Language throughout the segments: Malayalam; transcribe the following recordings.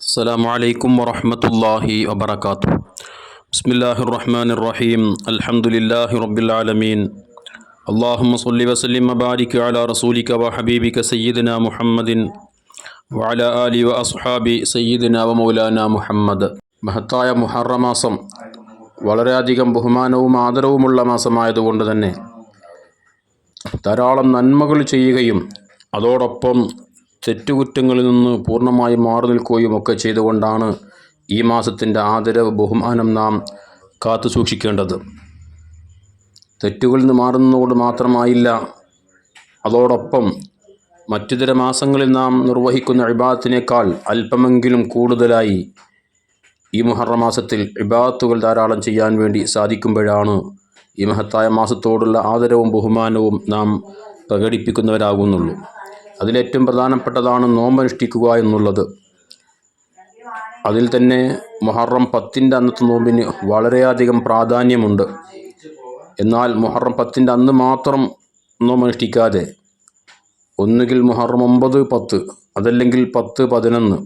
السلام عليكم ورحمة الله وبركاته بسم الله الرحمن الرحيم الحمد لله رب العالمين اللهم صل وسلم وبارك على رسولك وحبيبك سيدنا محمد وعلى آله وأصحاب سيدنا ومولانا മുഹമ്മദ് മഹത്തായ മുഹറ മാസം വളരെയധികം ബഹുമാനവും ആദരവുമുള്ള മാസമായതുകൊണ്ട് തന്നെ ധാരാളം നന്മകൾ ചെയ്യുകയും അതോടൊപ്പം തെറ്റുകുറ്റങ്ങളിൽ നിന്ന് പൂർണമായി മാറി നിൽക്കുകയും ഒക്കെ ചെയ്തുകൊണ്ടാണ് ഈ മാസത്തിന്റെ ആദരവ് ബഹുമാനം നാം കാത്തു സൂക്ഷിക്കേണ്ടത്. തെറ്റുകളിൽ നിന്ന് മാറുന്നതുകൊണ്ട് മാത്രമായില്ല അതോടൊപ്പം മറ്റുതര മാസങ്ങളിൽ നാം നിർവഹിക്കുന്ന ഇബാദത്തിനേക്കാൾ അല്പമെങ്കിലും കൂടുതലായി ഈ മുഹറ മാസത്തിൽ ഇബാദത്തുകൾ ധാരാളം ചെയ്യാൻ വേണ്ടി സാധിക്കുമ്പോഴാണ് ഈ മഹത്തായ മാസത്തോടുള്ള ആദരവും ബഹുമാനവും നാം പ്രകടിപ്പിക്കുന്നവരാകുന്നുള്ളൂ. അതിലേറ്റവും പ്രധാനപ്പെട്ടതാണ് നോമ്പനുഷ്ഠിക്കുക എന്നുള്ളത്. അതിൽ തന്നെ മുഹറം പത്തിന്റെ അന്നത്തെ നോമ്പിന് വളരെയധികം പ്രാധാന്യമുണ്ട്. എന്നാൽ മുഹറം പത്തിന്റെ അന്ന് മാത്രം നോമ്പനുഷ്ഠിക്കാതെ ഒന്നുകിൽ മുഹറം ഒമ്പത് പത്ത് അതല്ലെങ്കിൽ പത്ത് പതിനൊന്ന്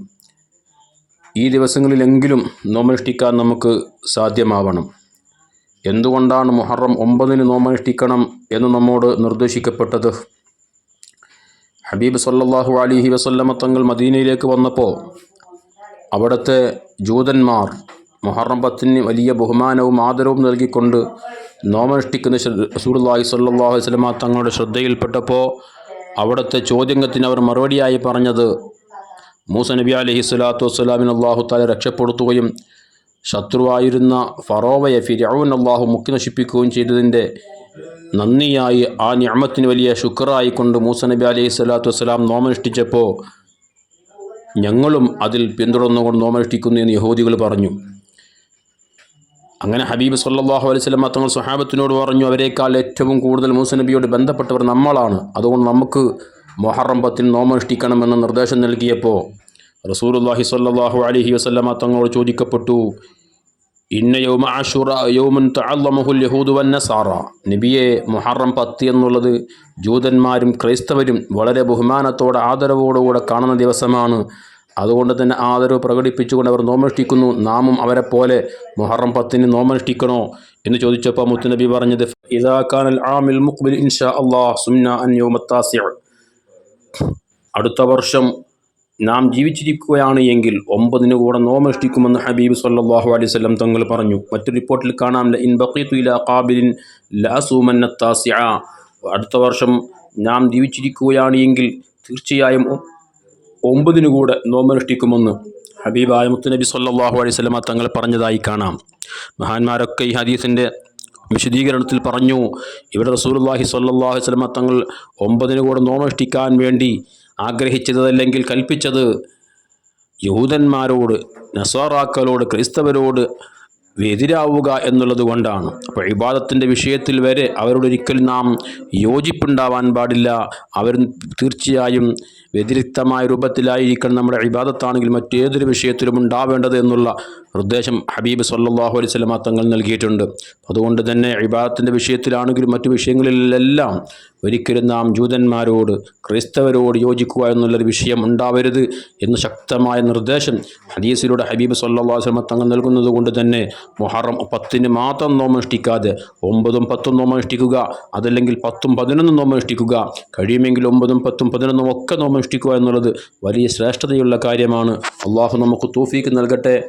ഈ ദിവസങ്ങളിലെങ്കിലും നോമ്പനുഷ്ഠിക്കാൻ നമുക്ക് സാധ്യമാവണം. എന്തുകൊണ്ടാണ് മുഹറം ഒമ്പതിന് നോമ്പനുഷ്ഠിക്കണം എന്ന് നമ്മോട് നിർദ്ദേശിക്കപ്പെട്ടത്? ഹബീബ് സല്ലാഹു അലിഹി വസല്ലമ തങ്ങൾ മദീനയിലേക്ക് വന്നപ്പോൾ അവിടുത്തെ ജൂതന്മാർ മുഹറം പത്തിന് വലിയ ബഹുമാനവും ആദരവും നൽകിക്കൊണ്ട് നോമനുഷ്ഠിക്കുന്ന റസൂലുള്ളാഹി സല്ലാഹു വസ്ലമ തങ്ങളുടെ ശ്രദ്ധയിൽപ്പെട്ടപ്പോൾ അവിടുത്തെ ചോദ്യത്തിന് അവർ മറുപടിയായി പറഞ്ഞത് മൂസ നബി അലഹി സ്വലാത്തു വസ്സലാമിന് അള്ളാഹു താല രക്ഷപ്പെടുത്തുകയും ശത്രുവായിരുന്ന ഫറോവയെ ഫിരൗൻ അള്ളാഹു മുക്കി നശിപ്പിക്കുകയും ചെയ്തതിന്റെ നന്ദിയായി ആ ഞാമത്തിന് വലിയ ശുക്രായിക്കൊണ്ട് മൂസ നബി അലൈഹി സ്വലാത്തു വസ്സലാം നോമനുഷ്ഠിച്ചപ്പോൾ ഞങ്ങളും അതിൽ പിന്തുടർന്നുകൊണ്ട് നോമനുഷ്ഠിക്കുന്നു എന്ന് യഹൂദികൾ പറഞ്ഞു. അങ്ങനെ ഹബീബ് സല്ലാഹു അലൈഹി സ്വലം തങ്ങൾ സുഹാബത്തിനോട് പറഞ്ഞു അവരെക്കാൾ ഏറ്റവും കൂടുതൽ മൂസ നബിയോട് ബന്ധപ്പെട്ടവർ നമ്മളാണ്. അതുകൊണ്ട് നമുക്ക് മൊഹറം പത്തിൽ നോമനുഷ്ഠിക്കണമെന്ന് നിർദ്ദേശം നൽകിയപ്പോൾ റസൂലുല്ലാഹി സല്ലാഹു അലഹി വസ്ലമ തങ്ങളോട് ചോദിക്കപ്പെട്ടു ഇന്ന യൗമ ആഷുറ യൗമൻ തഅല്ലമഹുൽ യഹൂദു വന്നസാറ നബിയെ മുഹറം പത്ത് എന്നുള്ളത് ജൂതന്മാരും ക്രൈസ്തവരും വളരെ ബഹുമാനത്തോടെ ആദരവോടുകൂടെ കാണുന്ന ദിവസമാണ്. അതുകൊണ്ട് തന്നെ ആദരവ് പ്രകടിപ്പിച്ചുകൊണ്ട് അവർ നോമനുഷ്ഠിക്കുന്നു നാമും അവരെ പോലെ മുഹറം പത്തിന് നോമനുഷ്ഠിക്കണോ എന്ന് ചോദിച്ചപ്പോൾ മുത്തുനബി പറഞ്ഞത് ഇദാ കാനൽ ആമിൽ മുഖ്ബിൽ ഇൻഷാ അള്ളാഹ് സുന്ന അൻ യൗമത്താസിഅ അടുത്ത വർഷം നാം ജീവിച്ചിരിക്കുകയാണ് എങ്കിൽ ഒമ്പതിന് കൂടെ നോമനുഷ്ഠിക്കുമെന്ന് ഹബീബ് സല്ലാഹു അലൈഹി തങ്ങൾ പറഞ്ഞു. മറ്റു റിപ്പോർട്ടിൽ കാണാം ഇൻ ബക്കീത്തു ഇല ഖാബിലിൻ ലാസൂമന്നത്താസിയ അടുത്ത വർഷം നാം ജീവിച്ചിരിക്കുകയാണ് എങ്കിൽ തീർച്ചയായും ഒമ്പതിന് കൂടെ നോമനുഷ്ഠിക്കുമെന്ന് ഹബീബായ മുത്തുനബി സല്ലാഹു അലൈഹി സ്വലമ തങ്ങൾ പറഞ്ഞതായി കാണാം. മഹാന്മാരൊക്കെ ഈ ഹദീസിന്റെ വിശദീകരണത്തിൽ പറഞ്ഞു ഇവിടെ റസൂലുള്ളാഹി സ്വല്ലല്ലാഹു അലൈഹി വസല്ലം തങ്ങൾ ഒമ്പതിന് കൂടെ നോമനുഷ്ഠിക്കാൻ വേണ്ടി ആഗ്രഹിച്ചത് അല്ലെങ്കിൽ കൽപ്പിച്ചത് യഹൂദന്മാരോട് നസാറാക്കളോട് ക്രൈസ്തവരോട് എതിരാവുക എന്നുള്ളത് കൊണ്ടാണ്. അപ്പോൾ ഇബാദത്തിന്റെ വിഷയത്തിൽ വരെ അവരോടൊരിക്കൽ നാം യോജിപ്പുണ്ടാവാൻ പാടില്ല. അവർ തീർച്ചയായും വ്യതിരിക്തമായ രൂപത്തിലായിരിക്കണം നമ്മുടെ ഇബാദത്താണെങ്കിൽ മറ്റേതൊരു വിഷയത്തിലും ഉണ്ടാവേണ്ടത് എന്നുള്ള നിർദ്ദേശം ഹബീബ് സല്ലാഹു അലൈഹി തങ്ങൾ നൽകിയിട്ടുണ്ട്. അതുകൊണ്ട് തന്നെ ഇബാദത്തിന്റെ വിഷയത്തിലാണെങ്കിലും മറ്റു വിഷയങ്ങളിലെല്ലാം ഒരിക്കലും നാം ജൂതന്മാരോട് ക്രൈസ്തവരോട് യോജിക്കുക എന്നുള്ളൊരു വിഷയം ഉണ്ടാവരുത് എന്ന് ശക്തമായ നിർദ്ദേശം ഹദീസിലൂടെ ഹബീബ് സല്ലാ സ്വലമ തങ്ങൾ നൽകുന്നത് കൊണ്ട് തന്നെ മുഹറം പത്തിന് മാത്രം നോമനുഷ്ഠിക്കാതെ ഒമ്പതും പത്തും നോമനുഷ്ഠിക്കുക അതല്ലെങ്കിൽ പത്തും പതിനൊന്നും നോമനുഷ്ഠിക്കുക കഴിയുമെങ്കിൽ ഒമ്പതും പത്തും പതിനൊന്നും ഒക്കെ നോമനുഷ്ഠിക്കുക എന്നുള്ളത് വലിയ ശ്രേഷ്ഠതയുള്ള കാര്യമാണ്. അള്ളാഹു നമുക്ക് തൂഫീക്ക് നൽകട്ടെ.